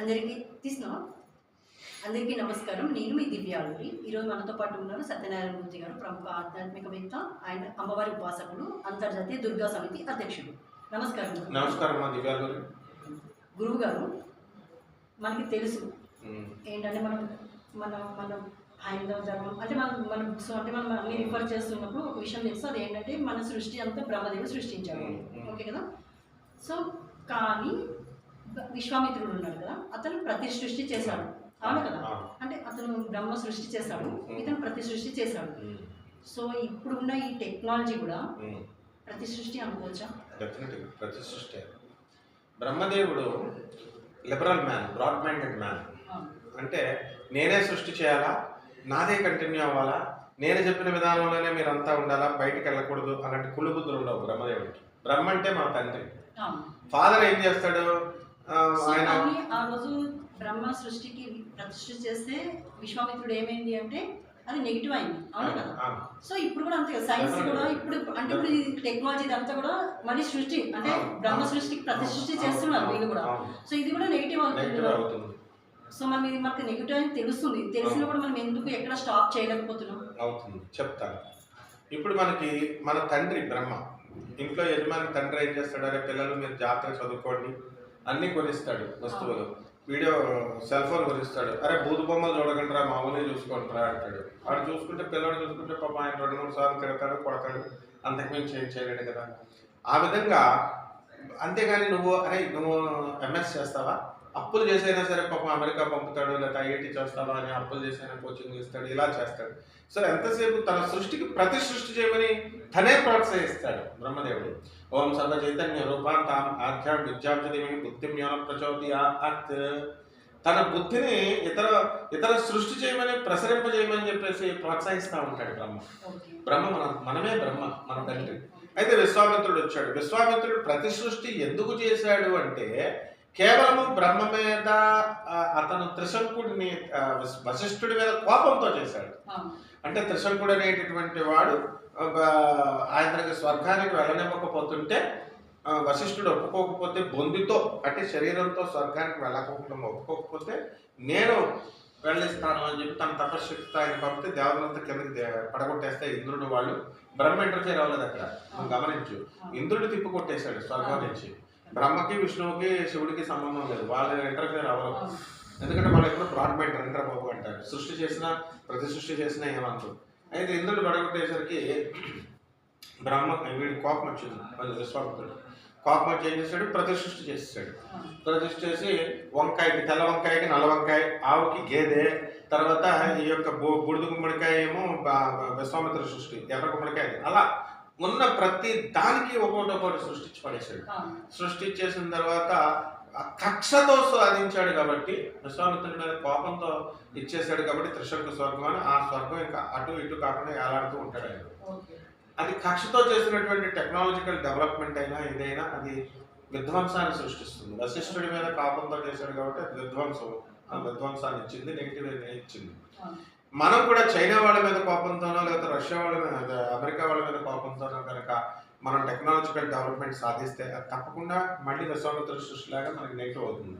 అందరికీ తీసినా అందరికీ నమస్కారం. నేను మీ దివ్యాలుడి ఈరోజు మనతో పాటు ఉన్నారు సత్యనారాయణ మూర్తి గారు ప్రముఖ ఆధ్యాత్మికవేత్త ఆయన అమ్మవారి ఉపాసకులు అంతర్జాతీయ దుర్గా సమితి అధ్యక్షుడు నమస్కారం. నమస్కారం గురువు గారు మనకి తెలుసు. ఏంటంటే మనం మనం మనం హైందవ ధర్మం అంటే మనం మన బుక్స్ అంటే మనం అన్ని రిఫర్ చేస్తున్నప్పుడు ఒక విషయం తెలుసు. అది ఏంటంటే మన సృష్టి అంతా బ్రహ్మదేవుడు సృష్టించాడు. ఓకే కదా? సో కానీ విశ్వామిత్రుడు ఉన్నాడు కదా అతను ప్రతి సృష్టి చేశాడు. అవును. కదా? అంటే అతను బ్రహ్మ సృష్టి చేశాడు ఇతను ప్రతి సృష్టి చేశాడు. సో ఇప్పుడున్న ఈ టెక్నాలజీ కూడా ప్రతి సృష్టి అనుకోవచ్చా? డెఫినెట్గా ప్రతి సృష్టి. బ్రహ్మదేవుడు liberal man broad minded man అంటే నేనే సృష్టి చేయాలా? నాదే కంటిన్యూ అవ్వాలా? నేను చెప్పిన విధానంలోనే మీరంతా ఉండాలా? బయటికి వెళ్ళకూడదు అలాంటి కుళ్ళు బుద్ధులు ఉండవు బ్రహ్మదేవుడికి. బ్రహ్మ అంటే మా తండ్రి. ఫాదర్ ఏం చేస్తాడు? ఆయన ఆ రోజు బ్రహ్మ సృష్టికి ప్రతిష్ఠ చేస్తే విశ్వామిత్రుడు ఏమైంది అంటే అది నెగిటివ్ అయింది. అవును కదా? సో ఇప్పుడు కూడా అంతే సైన్స్ కూడా ఇప్పుడు అంటే ఇప్పుడు టెక్నాలజీ ఇదంతా కూడా మళ్ళీ సృష్టి అంటే బ్రహ్మ. సృష్టికి ప్రతి సృష్టి అవును, చేస్తున్నారు వీళ్ళు కూడా. సో ఇది కూడా నెగిటివ్ అవుతుంది. సో మనం ఇది మనకు నెగిటివ్ అని తెలుస్తుంది. తెలిసినా కూడా మనం ఎందుకు ఎక్కడ స్టాప్ చేయలేకపోతున్నాం? అవుతుంది. చెప్తాను. ఇప్పుడు మనకి మన తండ్రి బ్రహ్మ. ఇంట్లో యజమాని తండ్రి ఏం చేస్తాడు? అరే పిల్లలు మీరు జాగ్రత్తగా చదువుకోండి. అన్నీ కొనిస్తాడు వస్తువులు. వీడియో సెల్ ఫోన్ కొనిస్తాడు. అరే బూతు బొమ్మలు చూడకండి రా మామూలుగా చూసుకోండి రా అంటాడు. వాడు చూసుకుంటే పిల్లడు చూసుకుంటే పాప ఆయన రెండు మూడు సార్లు తిడతాడు కొడతాడు. అంతకుమించి ఏం చేయలేడు కదా. ఆ విధంగా అంతేగాని నువ్వు అరే నువ్వు ఎంఎస్ చేస్తావా? అప్పులు చేసైనా సరే పాపం అమెరికా పంపుతాడు లేదా ఐఐటి చేస్తావా అని అప్పులు చేసైనా కోచింగ్ ఇస్తాడు ఇలా చేస్తాడు. సో ఎంతసేపు తన సృష్టికి ప్రతి సృష్టి చేయమని తనే ప్రోత్సహిస్తాడు బ్రహ్మదేవుడు. ఓం సర్వ చైతన్య రూపాంతాం ఆధ్యాం విద్యార్థిని బుద్ధిం యోన ప్రచోదయాత్ తన బుద్ధిని ఇతర ఇతర సృష్టి చేయమని ప్రసరింపజేయమని చెప్పేసి ప్రోత్సహిస్తూ ఉంటాడు బ్రహ్మ. బ్రహ్మ మన మనమే బ్రహ్మ మన తండ్రి. అయితే విశ్వామిత్రుడు వచ్చాడు. విశ్వామిత్రుడు ప్రతి సృష్టి ఎందుకు చేశాడు అంటే కేవలము బ్రహ్మ మీద అతను త్రిశంకుడిని వశిష్ఠుడి మీద కోపంతో చేశాడు. అంటే త్రిశంకుడు అనేటటువంటి వాడు ఒక ఆయనకి స్వర్గానికి వెళ్ళనివ్వకపోతుంటే వశిష్ఠుడు ఒప్పుకోకపోతే బొందితో అంటే శరీరంతో స్వర్గానికి వెళ్ళకపోవడం ఒప్పుకోకపోతే నేను వెళ్ళిస్తాను అని చెప్పి తన తపశక్తితో ఆయన పంపితే దేవతలంతా కిందకి పడగొట్టేస్తే ఇంద్రుడు వాళ్ళు బ్రహ్మ ఇంటర్ఫేర్ అవ్వలేదు అక్కడ. గమనించు. ఇంద్రుడు తిప్పు కొట్టేశాడు స్వర్గం నుంచి. బ్రహ్మకి విష్ణువుకి శివుడికి సంబంధం లేదు. వాళ్ళు ఇంటర్ఫేర్ అవ్వరు. ఎందుకంటే వాళ్ళు ఎప్పుడు బ్రాడ్ మైండ్ రండ్ర బాబు అంటారు. సృష్టి చేసినా ప్రతి సృష్టి చేసినా ఏమంటారు అయితే ఇంద్రుడు పడగొట్టేసరికి బ్రహ్మ వీడి కోపం వచ్చింది. అది విశ్వామిత్రుడు కోపం వచ్చి ఏం చేశాడు? ప్రతి సృష్టి చేసేసాడు. అవును. ప్రతిష్ఠ చేసి వంకాయకి తెల్ల వంకాయకి నల్ల వంకాయ ఆవుకి గేదె తర్వాత ఈ యొక్క బు- బూడిద గుమ్మడికాయ ఏమో విశ్వామిత్ర సృష్టి ఎర్ర గుమ్మడికాయ అలా ఉన్న ప్రతి దానికి ఒక్కొక్కటి ఒక్కొక్కటి సృష్టించి పడేశాడు. సృష్టించేసిన తర్వాత ఆ కక్షతో సాధించాడు కాబట్టి విశ్వామిత్రుడి మీద కోపంతో ఇచ్చేసాడు కాబట్టి త్రిశంకు స్వర్గం అని ఆ స్వర్గం ఇంకా అటు ఇటు కాకుండా ఏలాడుతూ ఉంటాడు ఆయన. అది కక్షతో చేసినటువంటి టెక్నాలజికల్ డెవలప్మెంట్ అయినా ఏదైనా అది విధ్వంసాన్ని సృష్టిస్తుంది. వశిష్ఠుడి మీద కోపంతో చేశాడు కాబట్టి అది విధ్వంసం. ఆ విధ్వంసాన్ని ఇచ్చింది నెగిటివ్ ఇచ్చింది. మనం కూడా చైనా వాళ్ళ మీద కోపంతోనో లేకపోతే రష్యా వాళ్ళ మీద అమెరికా వాళ్ళ మీద కోపంతోనో కనుక మనం టెక్నాలజికల్ డెవలప్మెంట్ సాధిస్తే అది తప్పకుండా మళ్ళీ విశ్వామిత్ర సృష్టిలాగా మనకి నెగిటివ్ అవుతుంది.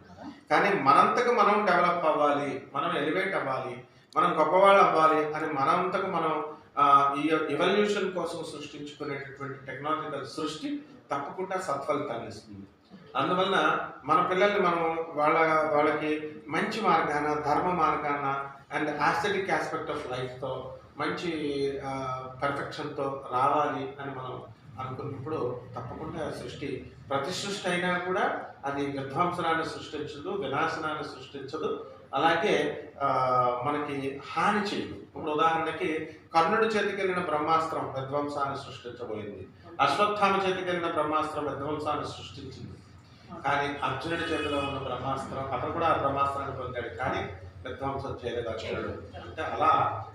కానీ మనంతకు మనం డెవలప్ అవ్వాలి మనం ఎలివేట్ అవ్వాలి మనం గొప్పవాళ్ళు అవ్వాలి అని మనంతకు మనం ఈ ఎవల్యూషన్ కోసం సృష్టించుకునేటటువంటి టెక్నాలజికల్ సృష్టి తప్పకుండా సత్ఫలితాన్ని ఇస్తుంది. అందువలన మన పిల్లల్ని మనం వాళ్ళ వాళ్ళకి మంచి మార్గాన ధర్మ మార్గాన అండ్ ఆస్థెటిక్ ఆస్పెక్ట్ ఆఫ్ లైఫ్తో మంచి పర్ఫెక్షన్తో రావాలి అని మనం అనుకున్నప్పుడు తప్పకుండా సృష్టి ప్రతి సృష్టి అయినా కూడా అది విధ్వంసనాన్ని సృష్టించదు వినాశనాన్ని సృష్టించదు అలాగే మనకి హాని చేయదు. ఇప్పుడు ఉదాహరణకి కర్ణుడి చేతికి వెళ్ళిన బ్రహ్మాస్త్రం విధ్వంసాన్ని సృష్టించబోయింది. అశ్వత్థామ చేతికి వెళ్ళిన బ్రహ్మాస్త్రం విధ్వంసాన్ని సృష్టించింది. కానీ అర్జునుడి చేతిలో ఉన్న బ్రహ్మాస్త్రం అతను కూడా ఆ బ్రహ్మాస్త్రాన్ని పొందాడు. కానీ విధ్వంసం చేయలేదు. అర్జునుడు అంటే అలా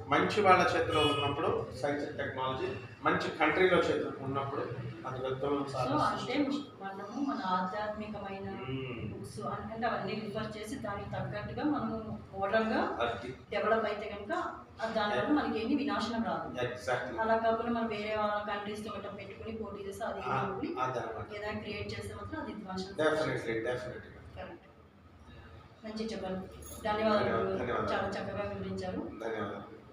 మంచి వాళ్ళ చేతిలో ఉన్నప్పుడు సైన్స్ అండ్ టెక్నాలజీ మంచి కంట్రీలో చేతిలో ఉన్నప్పుడు అది. మనము మన ఆధ్యాత్మికమైన. బుక్స్ అంటే అవన్నీ రిఫర్ చేసి దానికి తగ్గట్టుగా మనము మోడల్గా అది. డెవలప్ అయితే కనుక దానివల్ల మనకి ఏమి వినాశనం రాదు. అలా కాకుండా మనం వేరే వాళ్ళ కంట్రీస్తో గట్రా పెట్టుకుని పోటీ చేస్తే అది ఏదైనా క్రియేట్ చేస్తే మాత్రం అది వినాశనం. Definitely definitely Correct. మంచి చెప్పాలి ధన్యవాదాలు. చాలా చక్కగా వివరించారు. ధన్యవాదాలు.